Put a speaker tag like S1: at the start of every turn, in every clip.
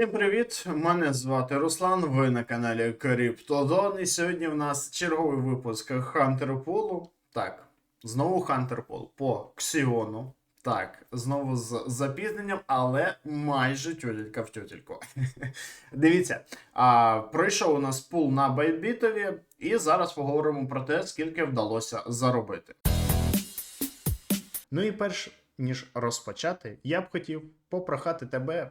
S1: Всім привіт! Мене звати Руслан. Ви на каналі Криптозон. І сьогодні в нас черговий випуск Хантерполу. Так, знову Хантерпол по Ксіону. Так, знову з запізненням, але майже тютелька в тютельку. Дивіться, а, пройшов у нас пул на Байбітові, і зараз поговоримо про те, скільки вдалося заробити. Ну і перш ніж розпочати, я б хотів попрохати тебе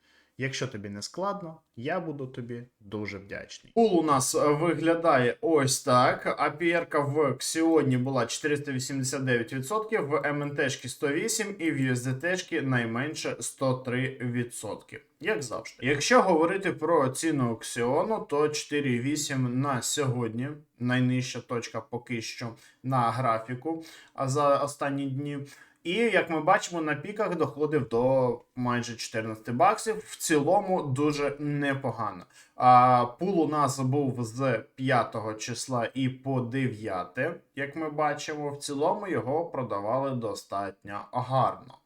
S1: Якщо тобі не складно, я буду тобі дуже вдячний. Пул у нас е, виглядає ось так. APR в Ксіоні була 489%, в МНТ 108 і в USDT найменше 103%. Як завжди. Якщо говорити про ціну Ксіону, то 4,8 на сьогодні найнижча точка поки що на графіку а за останні дні. І як ми бачимо, на піках доходив до майже 14 баксів. В цілому дуже непогано. А, пул у нас був з 5 числа і по 9, як ми бачимо, в цілому його продавали достатньо гарно.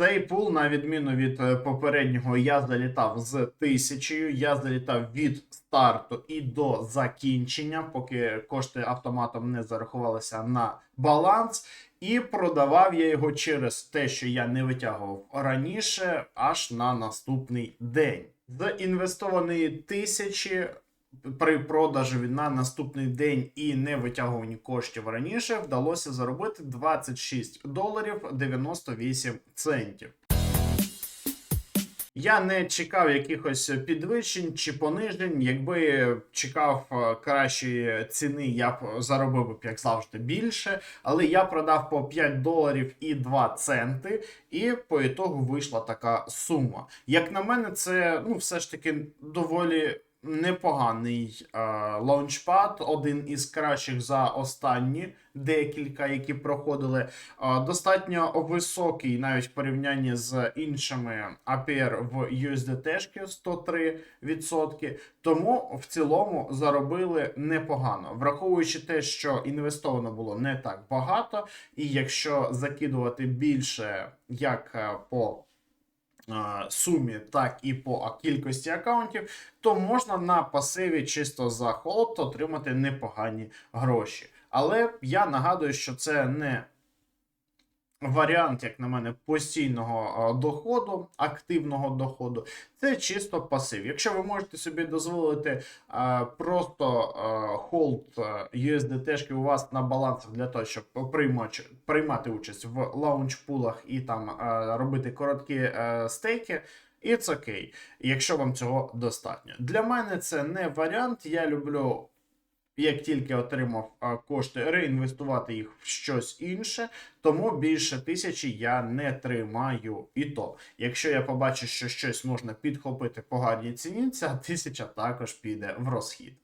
S1: Цей пул, на відміну від е, попереднього, я залітав з тисячею. Я залітав від старту і до закінчення, поки кошти автоматом не зарахувалися на баланс. І продавав я його через те, що я не витягував раніше, аж на наступний день. З інвестованої тисячі при продажі на наступний день і не витягуванні коштів раніше вдалося заробити 26 доларів 98 центів. Я не чекав якихось підвищень чи понижень. Якби чекав е, кращої ціни, я б заробив би, як завжди, більше. Але я продав по 5 доларів і 2 центи, і по ітогу вийшла така сума. Як на мене, це ну, все ж таки доволі непоганий е, лаунчпад, один із кращих за останні декілька, які проходили. Е, достатньо високий, навіть в порівнянні з іншими APR в USDT 103%. Тому в цілому заробили непогано, враховуючи те, що інвестовано було не так багато, і якщо закидувати більше як е, по сумі, так і по кількості аккаунтів, то можна на пасиві чисто за холод отримати непогані гроші. Але я нагадую, що це не варіант, як на мене, постійного доходу, активного доходу. Це чисто пасив. Якщо ви можете собі дозволити просто холд USDT у вас на балансах для того, щоб приймати, участь в лаунчпулах і там робити короткі стейки. І це окей, якщо вам цього достатньо. Для мене це не варіант. Я люблю як тільки отримав кошти, реінвестувати їх в щось інше, тому більше тисячі я не тримаю. І то, якщо я побачу, що щось можна підхопити по гарній ціні, ця тисяча також піде в розхід.